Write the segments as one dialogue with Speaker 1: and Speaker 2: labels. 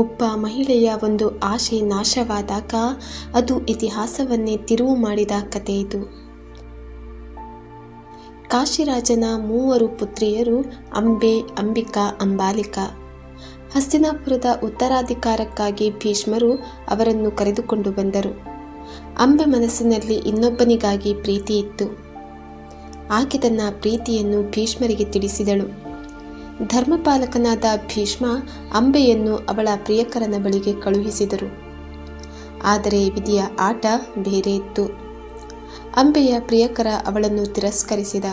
Speaker 1: ಒಬ್ಬ ಮಹಿಳೆಯ ಒಂದು ಆಶೆ ನಾಶವಾದಾಗ ಅದು ಇತಿಹಾಸವನ್ನೇ ತಿರುವು ಮಾಡಿದ ಕತೆ ಇದು. ಕಾಶಿರಾಜನ ಮೂವರು ಪುತ್ರಿಯರು ಅಂಬೆ, ಅಂಬಿಕಾ, ಅಂಬಾಲಿಕಾ. ಹಸ್ತಿನಾಪುರದ ಉತ್ತರಾಧಿಕಾರಕ್ಕಾಗಿ ಭೀಷ್ಮರು ಅವರನ್ನು ಕರೆದುಕೊಂಡು ಬಂದರು. ಅಂಬೆ ಮನಸ್ಸಿನಲ್ಲಿ ಇನ್ನೊಬ್ಬನಿಗಾಗಿ ಪ್ರೀತಿ ಇತ್ತು. ಆಕೆ ತನ್ನ ಪ್ರೀತಿಯನ್ನು ಭೀಷ್ಮರಿಗೆ ತಿಳಿಸಿದಳು. ಧರ್ಮಪಾಲಕನಾದ ಭೀಷ್ಮ ಅಂಬೆಯನ್ನು ಅವಳ ಪ್ರಿಯಕರನ ಬಳಿಗೆ ಕಳುಹಿಸಿದರು. ಆದರೆ ವಿಧಿಯ ಆಟ ಬೇರೆ ಇತ್ತು. ಅಂಬೆಯ ಪ್ರಿಯಕರ ಅವಳನ್ನು ತಿರಸ್ಕರಿಸಿದ.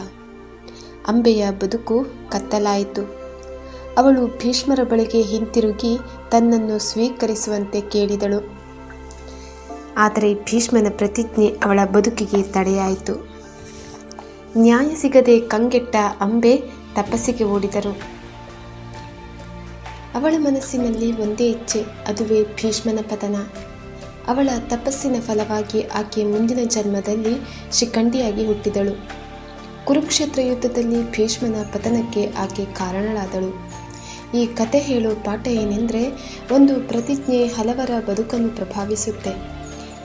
Speaker 1: ಅಂಬೆಯ ಬದುಕು ಕತ್ತಲಾಯಿತು. ಅವಳು ಭೀಷ್ಮರ ಬಳಿಗೆ ಹಿಂತಿರುಗಿ ತನ್ನನ್ನು ಸ್ವೀಕರಿಸುವಂತೆ ಕೇಳಿದಳು. ಆದರೆ ಭೀಷ್ಮನ ಪ್ರತಿಜ್ಞೆ ಅವಳ ಬದುಕಿಗೆ ತಡೆಯಾಯಿತು. ನ್ಯಾಯ ಸಿಗದೆ ಕಂಗೆಟ್ಟ ಅಂಬೆ ತಪಸ್ಸಿಗೆ ಓಡಿದರು. ಅವಳ ಮನಸ್ಸಿನಲ್ಲಿ ಒಂದೇ ಇಚ್ಛೆ, ಅದುವೇ ಭೀಷ್ಮನ ಪತನ. ಅವಳ ತಪಸ್ಸಿನ ಫಲವಾಗಿ ಆಕೆ ಮುಂದಿನ ಜನ್ಮದಲ್ಲಿ ಶಿಖಂಡಿಯಾಗಿ ಹುಟ್ಟಿದಳು. ಕುರುಕ್ಷೇತ್ರ ಯುದ್ಧದಲ್ಲಿ ಭೀಷ್ಮನ ಪತನಕ್ಕೆ ಆಕೆ ಕಾರಣಳಾದಳು. ಈ ಕತೆ ಹೇಳೋ ಪಾಠ ಏನೆಂದರೆ, ಒಂದು ಪ್ರತಿಜ್ಞೆ ಹಲವರ ಬದುಕನ್ನು ಪ್ರಭಾವಿಸುತ್ತೆ.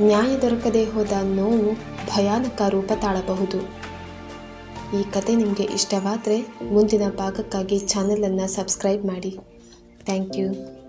Speaker 1: ನ್ಯಾಯ ದೊರಕದೇ ಹೋದ ನೋವು ಭಯಾನಕ ರೂಪ ತಾಳಬಹುದು. ಈ ಕತೆ ನಿಮಗೆ ಇಷ್ಟವಾದರೆ ಮುಂದಿನ ಭಾಗಕ್ಕಾಗಿ ಚಾನಲನ್ನು ಸಬ್ಸ್ಕ್ರೈಬ್ ಮಾಡಿ. Thank you.